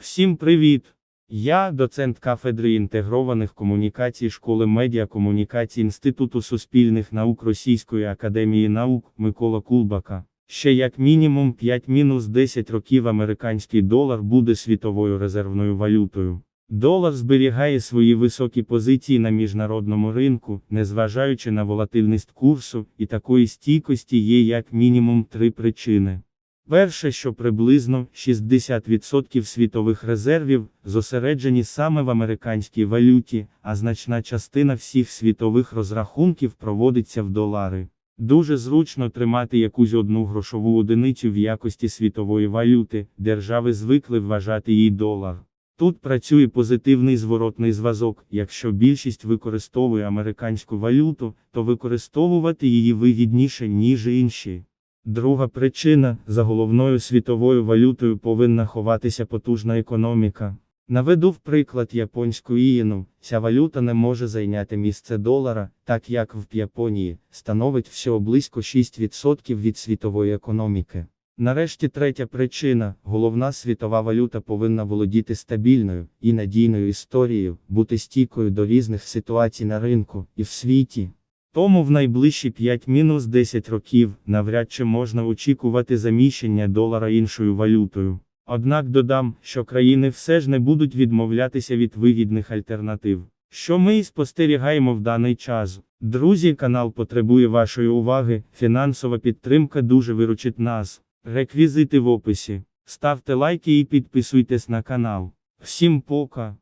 Всім привіт! Я доцент кафедри інтегрованих комунікацій школи медіакомунікацій Інституту суспільних наук Російської академії наук Микола Кулбака. Ще як мінімум 5-10 років американський долар буде світовою резервною валютою. Долар зберігає свої високі позиції на міжнародному ринку, незважаючи на волатильність курсу, і такої стійкості є як мінімум три причини. Перше, що приблизно 60% світових резервів зосереджені саме в американській валюті, а значна частина всіх світових розрахунків проводиться в долари. Дуже зручно тримати якусь одну грошову одиницю в якості світової валюти, держави звикли вважати її долар. Тут працює позитивний зворотний зв'язок, якщо більшість використовує американську валюту, то використовувати її вигідніше, ніж інші. Друга причина за головною світовою валютою повинна ховатися потужна економіка. Наведу в приклад японську ієну, ця валюта не може зайняти місце долара, так як в Японії становить всього близько 6% від світової економіки. Нарешті третя причина головна світова валюта повинна володіти стабільною і надійною історією, бути стійкою до різних ситуацій на ринку і в світі. Тому в найближчі 5-10 років навряд чи можна очікувати заміщення долара іншою валютою. Однак додам, що країни все ж не будуть відмовлятися від вигідних альтернатив. Що ми і спостерігаємо в даний час. Друзі, канал потребує вашої уваги, фінансова підтримка дуже виручить нас. Реквізити в описі. Ставте лайки і підписуйтесь на канал. Всім пока!